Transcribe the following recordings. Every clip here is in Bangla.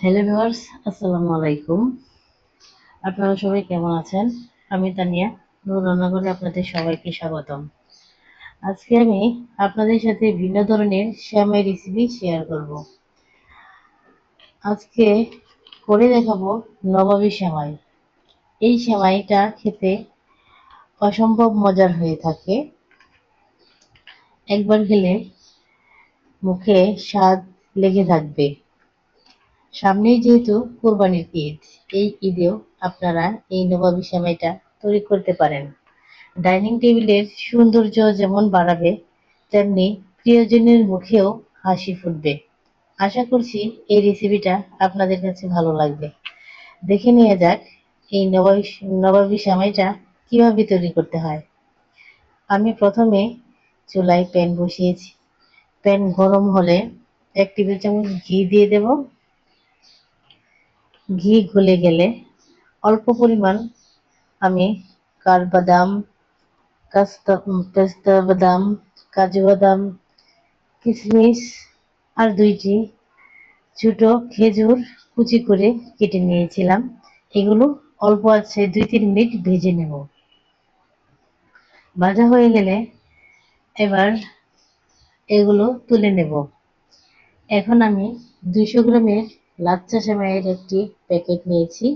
হ্যালো ভিউয়ার্স আসসালামু আলাইকুম। আপনারা সবাই কেমন আছেন? আমি তানিয়া, নূর রান্নাঘরে আপনাদের সবাইকে স্বাগতম। আজকে আমি আপনাদের সাথে ভিন্ন ধরনের শ্যামাই রেসিপি শেয়ার করব। আজকে করে দেখাবো নবাবী শ্যামাই। এই শ্যামাইটা খেতে অসম্ভব মজার হয়ে থাকে। একবার খেলে মুখে স্বাদ লেগে থাকবে। সামনেই যেহেতু কোরবানির ঈদ, এই ঈদেও আপনারা এই নবাবী সেমাইটা তৈরি করতে পারেন। ডাইনিং টেবিলের সৌন্দর্য যেমন বাড়াবে, তেমনি প্রিয়জনের মুখেও হাসি ফুটবে। আশা করছি এই রেসিপিটা আপনাদের কাছে ভালো লাগবে। দেখে নিয়ে যাক এই নবাবী নবাবী সেমাইটা কীভাবে তৈরি করতে হয়। আমি প্রথমে চুলায় প্যান বসিয়েছি। প্যান গরম হলে এক টেবিল চামচ ঘি দিয়ে দেবো। ঘি গলে গেলে অল্প পরিমাণ আমি কাঠবাদাম কাস্তা পেস্তা বাদাম, কাজু বাদাম, কিশমিশ আর দুইটি ছোট খেজুর কুচি করে কেটে নিয়েছিলাম। এগুলো অল্প আছে, দুই তিন মিনিট ভেজে নেব। ভাজা হয়ে গেলে এবার এগুলো তুলে নেব। এখন আমি দুইশো গ্রামের লাচ্চা সেমাইয়ের একটি প্যাকেট নিয়েছি।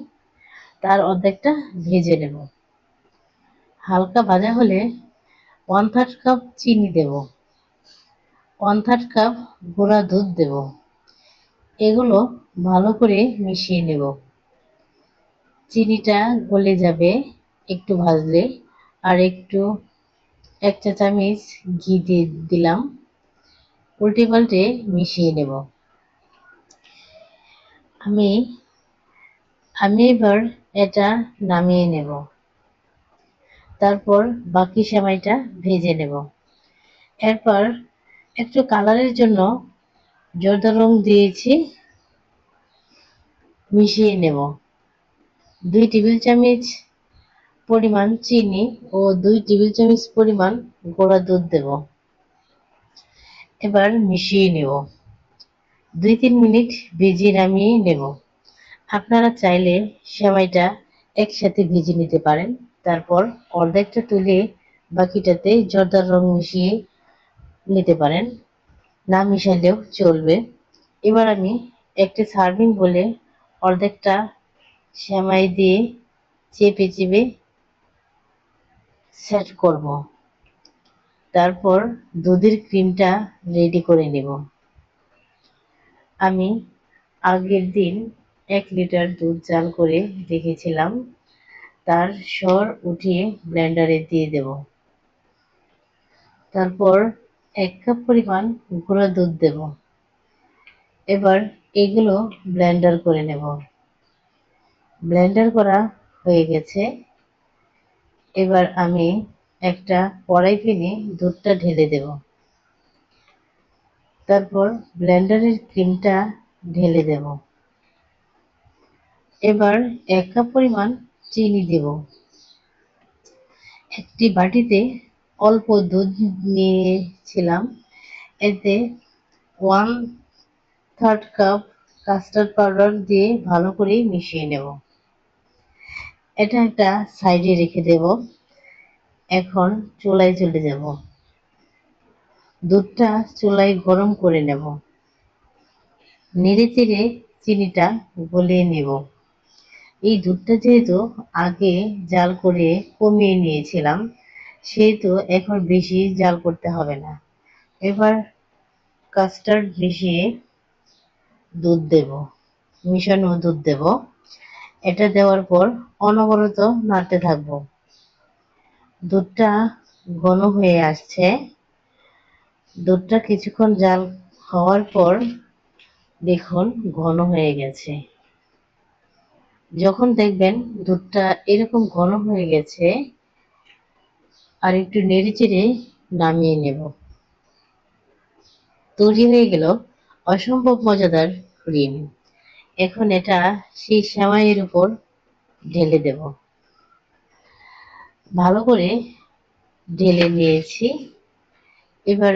তার অর্ধেকটা ভেজে নেব। হালকা ভাজা হলে ওয়ান থার্ড কাপ চিনি দেব। ওয়ান থার্ড কাপ গুঁড়া দুধ দেব। এগুলো ভালো করে মিশিয়ে নেব। চিনিটা গলে যাবে একটু ভাজলে আর একটু এক চা চামচ ঘি দিয়ে দিলাম। উল্টে পাল্টে মিশিয়ে নেব। আমি আমি এবার এটা নামিয়ে নেব। তারপর বাকি সেমাইটা ভেজে নেব। এরপর একটু কালারের জন্য জর্দা রং দিয়েছি, মিশিয়ে নেব। দুই টেবিল চামচ পরিমাণ চিনি ও দুই টেবিল চামচ পরিমাণ গোড়া দুধ দেব। এবার মিশিয়ে নেব। দুই তিন মিনিট ভেজে নামিয়ে নেব। আপনারা চাইলে সেমাইটা একসাথে ভেজে নিতে পারেন। তারপর অর্ধেকটা তুলে বাকিটাতে জর্দার রং মিশিয়ে নিতে পারেন। না মিশালেও চলবে। এবার আমি একটা সার্ভিং বলে অর্ধেকটা সেমাই দিয়ে চেপে চেপে সেট করব। তারপর দুধের ক্রিমটা রেডি করে নেব। আমি আগের দিন এক লিটার দুধ জাল করে রেখেছিলাম। তার সর উঠিয়ে ব্লেন্ডারে দিয়ে দেব। তারপর এক কাপ পরিমাণ গুঁড়া দুধ দেব। এবার এগুলো ব্লেন্ডার করে নেব। ব্লেন্ডার করা হয়ে গেছে। এবার আমি একটা কড়াই পেনে দুধটা ঢেলে দেব। তারপর ব্লেন্ডারের ক্রিমটা ঢেলে দেব। এবার এক কাপ পরিমাণ চিনি দেব। একটি বাটিতে অল্প দুধ নিয়েছিলাম। এতে one third cup custard powder দিয়ে ভালো করে মিশিয়ে নেব। এটা একটা সাইডে রেখে দেব। এখন চুলায় চলে যাব। দুধটা চুলায় গরম করে নেব। নেড়ে চেড়ে চিনিটা গলিয়ে নেব। এই দুধটা যেহেতু আগে জাল করে কমিয়ে নিয়েছিলাম, সেহেতু এখন বেশি জাল করতে হবে না। এবার কাস্টার্ড মিশিয়ে দুধ দেব, মিশানো দুধ দেব। এটা দেওয়ার পর অনবরত নাড়তে থাকব। দুধটা ঘন হয়ে আসছে। দুধটা কিছুক্ষণ জাল হওয়ার পর দেখুন ঘন হয়ে গেছে। যখন দেখবেন দুধটা এরকম ঘন হয়ে গেছে, আর একটু নেড়ে চেড়ে নামিয়ে নেব। তৈরি হয়ে গেল অসম্ভব মজাদার ক্রিম। এখন এটা সেই সেমাইয়ের উপর ঢেলে দেব। ভালো করে ঢেলে নিয়েছি। এবার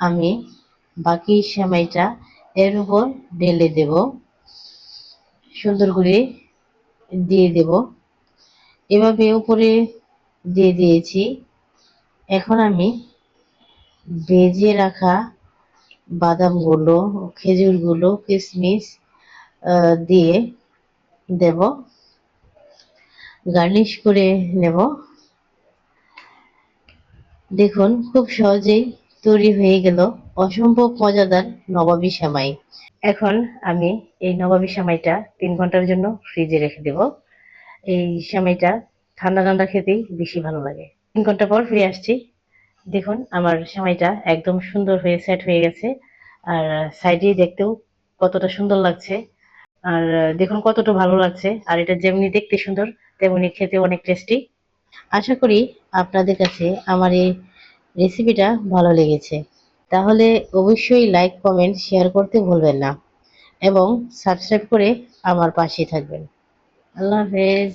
আমি বাকি সেমাইটা এর উপর ঢেলে দেব। সুন্দর করে দিয়ে দেব। এভাবে উপরে দিয়ে দিয়েছি। এখন আমি ভেজে রাখা বাদামগুলো, খেজুরগুলো কিশমিশ দিয়ে দেব। গার্নিশ করে নেব। দেখুন, খুব সহজেই তৈরি হয়ে গেল অসম্ভব মজাদার নবাবী সেমাই। এখন আমি এই নবাবী সেমাইটা তিন ঘণ্টার জন্য ফ্রিজে রেখে দেব। এই সেমাইটা ঠান্ডা ঠান্ডা খেতেই বেশি ভালো লাগে। তিন ঘণ্টা পর ফিরে আসছি। দেখুন, আমার সেমাইটা একদম সুন্দর হয়ে সেট হয়ে গেছে। আর সাইডে দেখতেও কতটা সুন্দর লাগছে। আর দেখুন, কতটা ভালো লাগছে। আর এটা যেমনি দেখতে সুন্দর, তেমনি খেতে অনেক টেস্টি আশা করি আপনাদের কাছে আমার এই রেসিপিটা ভালো লেগেছে। তাহলে অবশ্যই লাইক কমেন্ট শেয়ার করতে ভুলবেন না। এবং সাবস্ক্রাইব করে আমার পাশে থাকবেন। আল্লাহ হাফেজ।